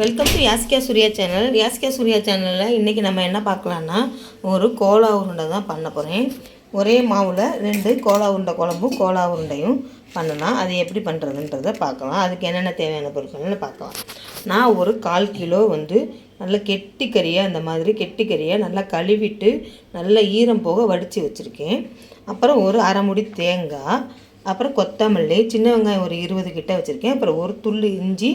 Welcome to Yaskiya Surya channel Yaskiya Surya சேனலில் இன்றைக்கி நம்ம என்ன பார்க்கலான்னா ஒரு கோலா உருண்டை தான் பண்ண போகிறேன் ஒரே மாவில் ரெண்டு கோலா உருண்டை குழம்பும் கோலா உருண்டையும் பண்ணலாம். அது எப்படி பண்ணுறதுன்றதை பார்க்கலாம். அதுக்கு என்னென்ன தேவையான பொருட்கள்னு பார்க்கலாம். நான் ஒரு கால் கிலோ வந்து நல்ல கெட்டி கறியை அந்த மாதிரி கெட்டி கறியை நல்லா கழுவிட்டு நல்லா ஈரம் போக வடித்து வச்சுருக்கேன். அப்புறம் ஒரு அரை முடி தேங்காய் அப்புறம் கொத்தமல்லி சின்ன வெங்காயம் ஒரு இருபது கிட்ட வச்சுருக்கேன். அப்புறம் ஒரு துள்ளு இஞ்சி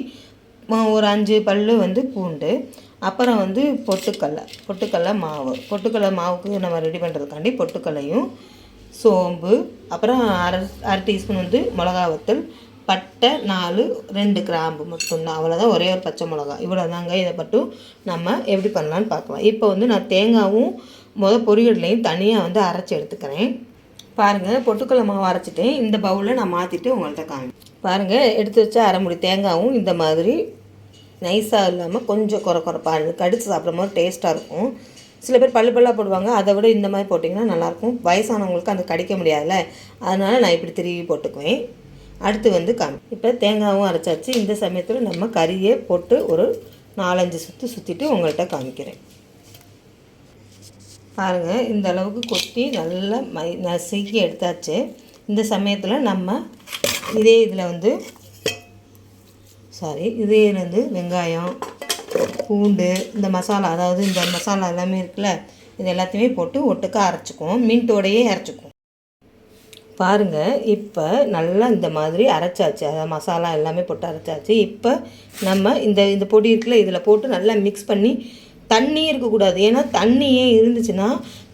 ஒரு அஞ்சு பல் வந்து பூண்டு அப்புறம் வந்து பொட்டுக்கடலை பொட்டுக்கடலை மாவு. பொட்டுக்கடலை மாவுக்கு நம்ம ரெடி பண்ணுறதுக்காண்டி பொட்டுக்கடலையும் சோம்பு அப்புறம் அரை அரை டீஸ்பூன் வந்து மிளகா வத்தல் பட்டை நாலு ரெண்டு கிராம்பு மட்டும்தான். அவ்வளோதான் ஒரே ஒரு பச்சை மிளகா. இவ்வளோ தாங்க இதை மட்டும் நம்ம எப்படி பண்ணலான்னு பார்க்கலாம். இப்போ வந்து நான் தேங்காவும் முத பொரியல்லையும் தனியாக வந்து அரைச்சி எடுத்துக்கிறேன். பாருங்கள் பொட்டுக்கடலை மாவு அரைச்சிட்டேன். இந்த பவுலில் நான் மாற்றிட்டு உங்கள்கிட்ட காமி பாருங்கள் எடுத்து வச்சா அரை முடி தேங்காவும் இந்த மாதிரி நைஸாக இல்லாமல் கொஞ்சம் குறை குறைப்பாக கடித்து சாப்பிடும் போது டேஸ்ட்டாக இருக்கும். சில பேர் பல்லு பல்லாக போடுவாங்க. அதை விட இந்த மாதிரி போட்டிங்கன்னா நல்லாயிருக்கும். வயசானவங்களுக்கு அந்த கடிக்க முடியாதுல்ல. அதனால் நான் இப்படி திருவி போட்டுக்குவேன். அடுத்து வந்து காமி. இப்போ தேங்காவும் அரைச்சாச்சு. இந்த சமயத்தில் நம்ம கறியை போட்டு ஒரு நாலஞ்சு சுற்றி சுற்றிட்டு உங்கள்கிட்ட காமிக்கிறேன். பாருங்கள் இந்த அளவுக்கு கொட்டி நல்லா மை நசுக்கி எடுத்தாச்சு. இந்த சமயத்தில் நம்ம இதே இதில் வந்து சாரி இதே வந்து வெங்காயம் பூண்டு இந்த மசாலா அதாவது இந்த மசாலா எல்லாமே இருக்குல்ல இது எல்லாத்தையுமே போட்டு ஒட்டுக்க அரைச்சிக்குவோம். மின்ட்டோடையே அரைச்சிக்குவோம். பாருங்கள் இப்போ நல்லா இந்த மாதிரி அரைச்சாச்சு. அதாவது மசாலா எல்லாமே போட்டு அரைச்சாச்சு. இப்போ நம்ம இந்த இந்த பொடி இருக்குல்ல இதில் போட்டு நல்லா மிக்ஸ் பண்ணி தண்ணி இருக்கக்கூடாது. ஏன்னா தண்ணியே இருந்துச்சுன்னா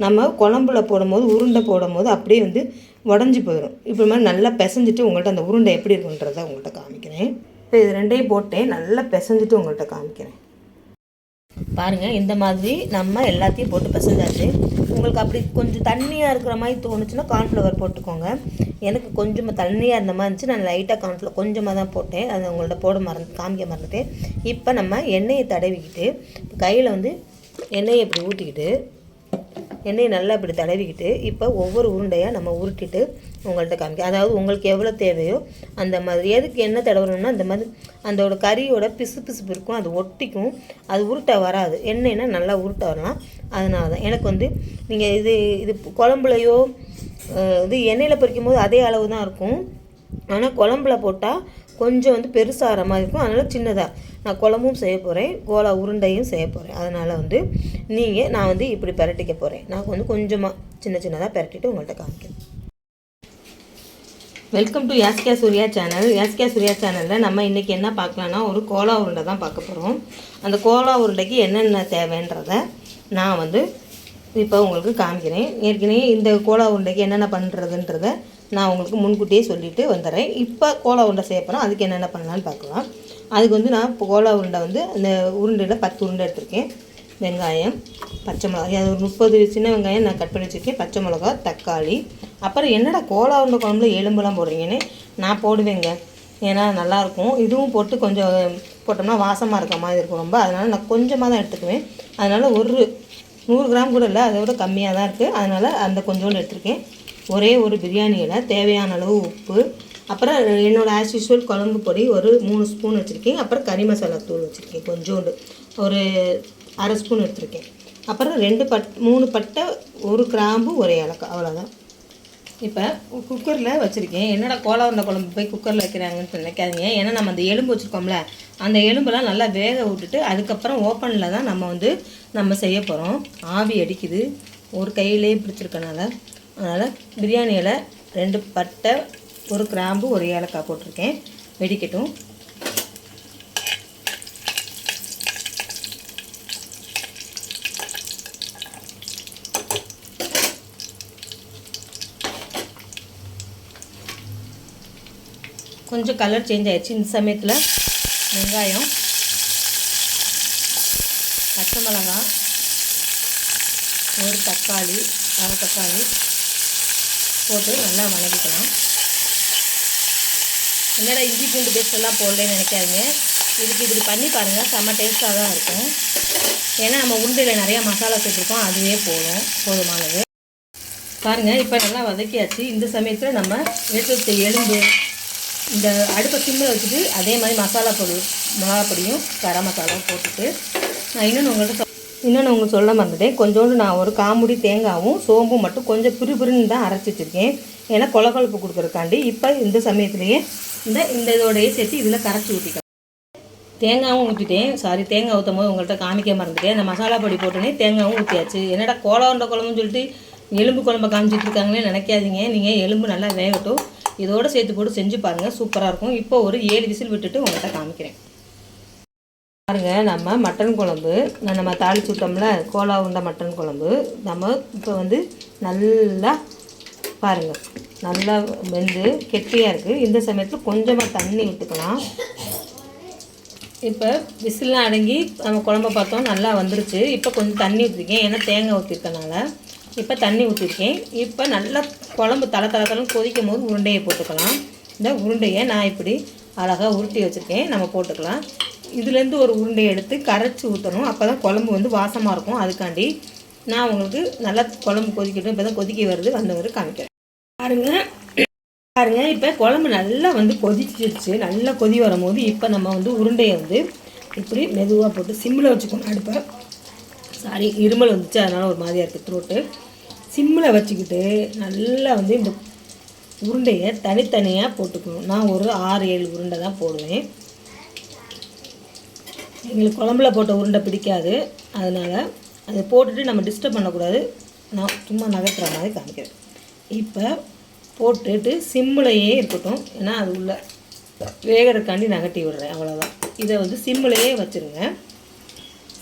நம்ம குழம்புல போடும்போது உருண்டை போடும்போது அப்படியே வந்து உடஞ்சி போயிடும் இப்போ மாதிரி நல்லா பிசைஞ்சிட்டு உங்கள்கிட்ட அந்த உருண்டை எப்படி இருக்குன்றதை உங்கள்கிட்ட காமிக்கிறேன். இப்போ இது ரெண்டையும் போட்டேன். நல்லா பிசைஞ்சிட்டு உங்கள்கிட்ட காமிக்கிறேன். பாருங்கள் இந்த மாதிரி நம்ம எல்லாத்தையும் போட்டு பிசைஞ்சாச்சு. உங்களுக்கு அப்படி கொஞ்சம் தண்ணியாக இருக்கிற மாதிரி தோணுச்சுன்னா கார்ன்ஃப்ளவர் போட்டுக்கோங்க. எனக்கு கொஞ்சமாக தண்ணியாக இருந்த மாதிரி இருந்துச்சு. நான் லைட்டாக கார்ன்ஃப்ளவர் கொஞ்சமாக தான் போட்டேன். அதை உங்கள்ட்ட போட மறந்து காமிக்க மறந்துட்டேன். இப்போ நம்ம எண்ணெயை தடவிக்கிட்டு கையில் வந்து எண்ணெயை இப்படி ஊற்றிக்கிட்டு எண்ணெயை நல்லா இப்படி தடவிக்கிட்டு இப்போ ஒவ்வொரு உருண்டையாக நம்ம உருட்டிட்டு உங்கள்கிட்ட காமிக்க அதாவது உங்களுக்கு எவ்வளோ தேவையோ அந்த மாதிரி. எதுக்கு எண்ணெய் தடவணும்னா அந்த மாதிரி அதோட கறியோட பிசு பிசுப்பு இருக்கும் அது ஒட்டிக்கும் அது உருட்ட வராது. எண்ணெய்னா நல்லா உருட்ட வரலாம். அதனால தான் எனக்கு வந்து நீங்கள் இது இது குழம்புலையோ இது எண்ணெயில் பொறிக்கும் போது அதே அளவு தான் இருக்கும். ஆனால் குழம்புல போட்டால் கொஞ்சம் வந்து பெருசாகிற மாதிரி இருக்கும். அதனால் சின்னதாக நான் குழம்பும் செய்ய போகிறேன் கோலா உருண்டையும் செய்ய போகிறேன் அதனால் வந்து நீங்கள் நான் வந்து இப்படி பிரட்டிக்க போகிறேன் நான் வந்து கொஞ்சமாக சின்ன சின்னதாக பிரட்டிட்டு உங்கள்கிட்ட காமிக்கிறேன். Welcome to Yaskiya Surya channel Yaskiya Surya சேனலில் நம்ம இன்றைக்கி என்ன பார்க்கலான்னா ஒரு கோலா உருண்டை தான் பார்க்க போகிறோம் அந்த கோலா உருண்டைக்கு என்னென்ன தேவைன்றத நான் வந்து இப்போ உங்களுக்கு காமிக்கிறேன். ஏற்கனவே இந்த கோலா உருண்டைக்கு என்னென்ன பண்ணுறதுன்றத நான் உங்களுக்கு முன்கூட்டியே சொல்லிட்டு வந்துடுறேன். இப்போ கோலா உருண்டை செய்ய போகிறோம் அதுக்கு என்னென்ன பண்ணலான்னு பார்க்கலாம். அதுக்கு வந்து நான் இப்போ கோலா உருண்டை வந்து அந்த உருண்டையில் பத்து உருண்டை எடுத்திருக்கேன். வெங்காயம் பச்சை மிளகாய். அது ஒரு முப்பது சின்ன வெங்காயம் நான் கட் பண்ணி வச்சுருக்கேன். பச்சை மிளகா தக்காளி. அப்புறம் என்னடா கோலா உருண்டை குழம்புல எலும்பெல்லாம் போடுறீங்கன்னு நான் போடுவேங்க. ஏன்னா நல்லாயிருக்கும். இதுவும் போட்டு கொஞ்சம் போட்டோம்னா வாசமாக இருக்க மாதிரி இருக்கும் ரொம்ப. அதனால் நான் கொஞ்சமாக தான் எடுத்துக்குவேன். அதனால் ஒரு நூறு கிராம் கூட இல்லை. அதை விட கம்மியாக தான் இருக்குது அதனால் அந்த கொஞ்சோண்டு எடுத்திருக்கேன். ஒரே ஒரு பிரியாணியில் தேவையான அளவு உப்பு அப்புறம் என்னோடய ஆஸ் யூஸ்வல் குழம்பு பொடி ஒரு மூணு ஸ்பூன் வச்சுருக்கேன். அப்புறம் கறி மசாலா தூள் வச்சுருக்கேன் கொஞ்சோண்டு. ஒரு அரை ஸ்பூன் எடுத்திருக்கேன். அப்புறம் ரெண்டு பட் மூணு பட்டை ஒரு கிராம்பு ஒரு ஏலக்காய். அவ்வளோதான் இப்போ குக்கரில் வச்சுருக்கேன். என்னடா கோலா உருண்டை குழம்பு போய் குக்கரில் வைக்கிறாங்கன்னு நினைக்காதீங்க. ஏன்னா நம்ம அந்த எலும்பு வச்சுருக்கோம்ல அந்த எலும்பெல்லாம் நல்லா வேக விட்டுட்டு அதுக்கப்புறம் ஓப்பனில் தான் நம்ம வந்து நம்ம செய்ய போகிறோம் ஆவி அடிக்குது. ஒரு கையிலே பிடிச்சிருக்கனால. அதனால் பிரியாணியில் ரெண்டு பட்டை ஒரு கிராம்பு ஒரு ஏலக்காய் போட்டிருக்கேன். வெடிக்கட்டும். கொஞ்சம் கலர் சேஞ்ச் ஆயிடுச்சு. இந்த சமயத்தில் வெங்காயம் பச்சை மிளகாய் ஒரு தக்காளி அரை தக்காளி போட்டு நல்லா வணக்கிக்கலாம். என்னடா இஞ்சி பூண்டு பேஸ்டெல்லாம் போடலன்னு நினைக்காதீங்க. இதுக்கு இப்படி பண்ணி பாருங்கள் செம்ம டேஸ்ட்டாக தான் இருக்கும். ஏன்னா நம்ம உருண்டையில் நிறையா மசாலா சேர்த்துருக்கோம் அதுவே போதும் போதுமானது. பாருங்கள் இப்போ நல்லா வதக்கியாச்சு. இந்த சமயத்தில் நம்ம எடுத்து எலும்பு இந்த அடுப்பை சிம்மில் வச்சுட்டு அதே மாதிரி மசாலா பொடி மிளகா பொடியும் கரம் மசாலாவும் போட்டுட்டு நான் இன்னொன்று உங்கள்கிட்ட இன்னொன்று உங்களுக்கு சொல்ல மறந்துட்டேன். கொஞ்சோண்டு நான் ஒரு காமுடி தேங்காவும் சோம்பும் மட்டும் கொஞ்சம் பிறுபிறுன்னு தான் அரைச்சி வச்சுருக்கேன். ஏன்னா கொல கொழப்பு இப்போ இந்த சமயத்துலேயே இந்த இந்த இதோடையே சேர்த்து இதில் கரைச்சி ஊற்றிக்கலாம் தேங்காயும் ஊற்றிட்டேன் சாரி தேங்காய் ஊற்றும் போது உங்கள்கிட்ட காமிக்க மறந்துட்டேன். அந்த மசாலா பொடி போட்டோன்னே தேங்காயும் ஊற்றியாச்சு என்னடா கோலாண்ட குழம்புன்னு சொல்லிட்டு எலும்பு குழம்ப காமிச்சிட்டு இருக்காங்களே நினைக்காதீங்க. நீங்கள் எலும்பு நல்லா வேகட்டும். இதோட சேர்த்து போட்டு செஞ்சு பாருங்கள் சூப்பராக இருக்கும். இப்போ ஒரு ஏழு விசில் விட்டுட்டு உங்கள்கிட்ட காமிக்கிறேன். பாருங்க நம்ம மட்டன் குழம்பு. நான் நம்ம தாளிச்சு விட்டோம்ல கோலா உண்ட மட்டன் குழம்பு. நம்ம இப்போ வந்து நல்லா பாருங்கள் நல்லா வெந்து கெட்டியாக இருக்குது இந்த சமயத்தில் கொஞ்சமாக தண்ணி விட்டுக்கலாம். இப்போ விசிலாம் அடங்கி நம்ம குழம்ப பார்த்தோம் நல்லா வந்துருச்சு. இப்போ கொஞ்சம் தண்ணி ஊற்றிருக்கேன் ஏன்னா தேங்காய் ஊற்றிருக்கனால இப்போ தண்ணி ஊற்றிருக்கேன் இப்போ நல்லா குழம்பு தலை தலை தலைன்னு கொதிக்கும் போது உருண்டையை போட்டுக்கலாம். இந்த உருண்டையை நான் இப்படி அழகாக உருட்டி வச்சுருக்கேன். நம்ம போட்டுக்கலாம். இதுலேருந்து ஒரு உருண்டையை எடுத்து கரைச்சி ஊற்றணும் அப்போ தான் குழம்பு வந்து வாசமாக இருக்கும். அதுக்காண்டி நான் உங்களுக்கு நல்லா குழம்பு கொதிக்கட்டும். இப்போ தான் கொதிக்க வருது. வந்தவர் காமிக்கிறேன். பாருங்க. பாருங்க இப்போ குழம்பு நல்லா வந்து கொதிச்சிருச்சு. நல்லா கொதி வரும்போது இப்போ நம்ம வந்து உருண்டையை வந்து இப்படி மெதுவாக போட்டு சிம்மில் வச்சுக்கணும். அடுப்பை. சாரி இருமல் வந்துச்சு. அதனால் ஒரு மாதிரியாக இருக்குது த்ரோட்டு சிம்மில் வச்சுக்கிட்டு நல்லா வந்து இந்த உருண்டையை தனித்தனியாக போட்டுக்கணும். நான் ஒரு ஆறு ஏழு உருண்டை தான் போடுவேன். எங்களுக்கு குழம்புல போட்ட உருண்டை பிடிக்காது. அதனால் அதை போட்டுட்டு நம்ம டிஸ்டர்ப் பண்ணக்கூடாது. நான் சும்மா நகர்த்துற மாதிரி காமிக்கிறேன். இப்போ போட்டுட்டு சிம்மிலையே இருக்கட்டும். ஏன்னா அது உள்ள வேகிறதுக்காண்டி நகட்டி விடுறேன் அவ்வளோதான் இதை வந்து சிம்மிலையே வச்சுருங்க.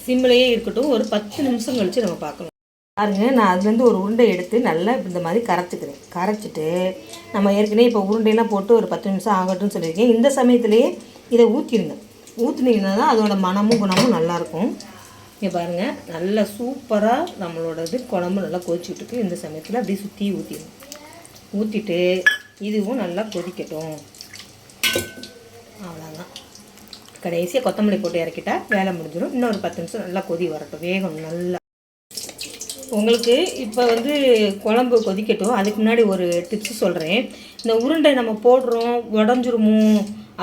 சிம்மிலையே இருக்கட்டும். ஒரு பத்து நிமிஷம் கழித்து நம்ம பார்க்கணும். பாருங்க நான் அதுலேருந்து ஒரு உருண்டை எடுத்து நல்லா இந்த மாதிரி கரைச்சிக்கிறேன். கரைச்சிட்டு நம்ம ஏற்கனவே இப்போ உருண்டையெல்லாம் போட்டு ஒரு பத்து நிமிஷம் ஆகட்டும்னு சொல்லியிருக்கேன். இந்த சமயத்துலேயே இதை ஊற்றிடுங்க ஊற்றுனீங்கன்னா தான் அதோட மனமும் குணமும் நல்லாயிருக்கும் இங்கே பாருங்கள் நல்லா சூப்பராக நம்மளோட இது குழம்பு நல்லா கொதிச்சுட்டு இருக்கு. இந்த சமயத்தில் அப்படியே சுற்றி ஊற்றிடணும் ஊற்றிட்டு இதுவும் நல்லா கொதிக்கட்டும். அவ்வளோதான் கடைசியாக கொத்தமல்லி போட்டு இறக்கிட்டால் வேலை முடிஞ்சிடும். இன்னொரு பத்து நிமிஷம் நல்லா கொதி வரட்டும். வேகம் நல்லா. உங்களுக்கு இப்போ வந்து குழம்பு கொதிக்கட்டும். அதுக்கு முன்னாடி ஒரு டிப்ஸ் சொல்கிறேன் இந்த உருண்டை நம்ம போடுறோம் உடஞ்சிருமோ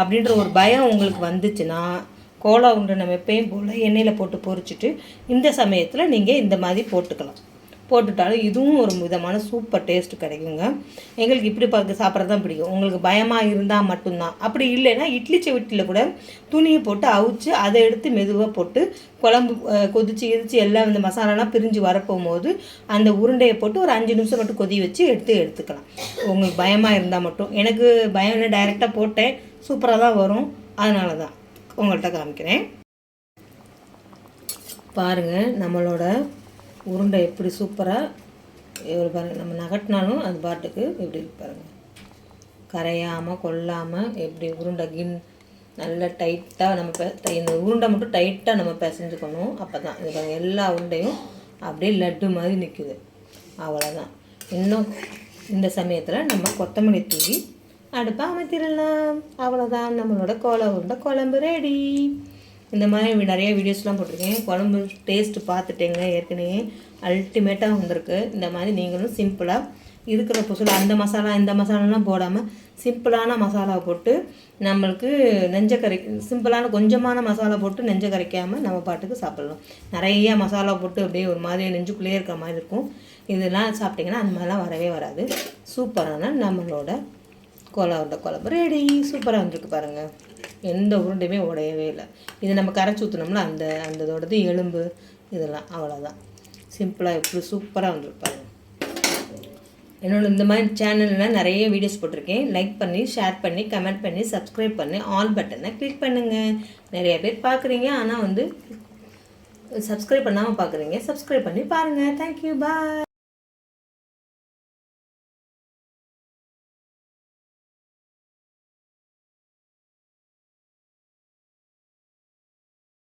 அப்படின்ற ஒரு பயம் உங்களுக்கு வந்துச்சுன்னா கோலா உருண்டை நம்ம எப்பயும் போல் எண்ணெயில் போட்டு பொறிச்சிட்டு இந்த சமயத்தில் நீங்கள் இந்த மாதிரி போட்டுக்கலாம். போட்டுட்டாலும் இதுவும் ஒரு விதமான சூப்பர் டேஸ்ட் கிடைக்குங்க. எங்களுக்கு இப்படி பார்க்க சாப்பிட்றது தான் பிடிக்கும். உங்களுக்கு பயமாக இருந்தால் மட்டும்தான். அப்படி இல்லைன்னா இட்லி செவிட்டியில் கூட துணியை போட்டு அவிச்சு அதை எடுத்து மெதுவாக போட்டு குழம்பு கொதிச்சு எரிச்சு எல்லாம் இந்த மசாலாலாம் பிரிஞ்சு வரப்போகும்போது அந்த உருண்டையை போட்டு ஒரு அஞ்சு நிமிஷம் மட்டும் கொதி வச்சு எடுத்து எடுத்துக்கலாம். உங்களுக்கு பயமாக இருந்தால் மட்டும். எனக்கு பயம் இல்லை டைரெக்டாக போட்டேன். சூப்பராக தான் வரும். அதனால தான் உங்கள்கிட்ட காமிக்கிறேன். பாருங்கள் நம்மளோட உருண்டை எப்படி சூப்பராக ஒரு பாருங்கள் நம்ம நகட்டினாலும் அது பாட்டுக்கு எப்படி இருக்கு பாருங்கள் கரையாமல் கொல்லாமல் எப்படி உருண்டை கின் நல்லா டைட்டாக நம்ம பெ இந்த உருண்டை மட்டும் டைட்டாக நம்ம பிசைஞ்சுக்கணும். அப்போ தான் இது எல்லா உருண்டையும் அப்படியே லட்டு மாதிரி நிற்குது அவ்வளோதான் இன்னும் இந்த சமயத்தில் நம்ம கொத்தமல்லி தூவி அடுப்பாக அமைத்திடலாம். அவ்வளோதான் நம்மளோட கோல உருண்டை குழம்பு ரெடி இந்த மாதிரி நிறைய வீடியோஸ்லாம் போட்டிருக்கேன். குழம்பு டேஸ்ட் பார்த்துட்டேங்க ஏற்கனவே. அல்டிமேட்டாக வந்திருக்கு. இந்த மாதிரி நீங்களும் சிம்பிளாக இருக்கிற புதுசில் அந்த மசாலா இந்த மசாலாலாம் போடாமல் சிம்பிளான மசாலா போட்டு நம்மளுக்கு நெஞ்ச கரை சிம்பிளான கொஞ்சமான மசாலா போட்டு நெஞ்ச கரைக்காமல் நம்ம பாட்டுக்கு சாப்பிட்லாம். நிறைய மசாலா போட்டு அப்படியே ஒரு மாதிரி நெஞ்சுக்குள்ளேயே இருக்கிற மாதிரி இருக்கும். இதெல்லாம் சாப்பிட்டிங்கன்னா அந்த மாதிரிலாம் வரவே வராது. சூப்பரான நம்மளோட கோலா குழம்பு. ரெடி சூப்பராக வந்திருக்கு பாருங்கள் எந்த உருண்டையுமே உடையவே இல்லை. இது நம்ம கரைச்சி ஊற்றினோம்ல அந்த அந்த இதோடது எலும்பு இதெல்லாம் அவ்வளோதான் சிம்பிளாக எப்படி சூப்பராக வந்திருக்கு என்னோட இந்த மாதிரி சேனலில் நிறைய வீடியோஸ் போட்டிருக்கேன். லைக் பண்ணி ஷேர் பண்ணி கமெண்ட் பண்ணி சப்ஸ்கிரைப் பண்ணி ஆல் பட்டனை கிளிக் பண்ணுங்கள் நிறைய பேர் பார்க்குறீங்க ஆனால் வந்து சப்ஸ்கிரைப் பண்ணாமல் பார்க்குறீங்க சப்ஸ்கிரைப் பண்ணி பாருங்கள் தேங்க்யூ பாய்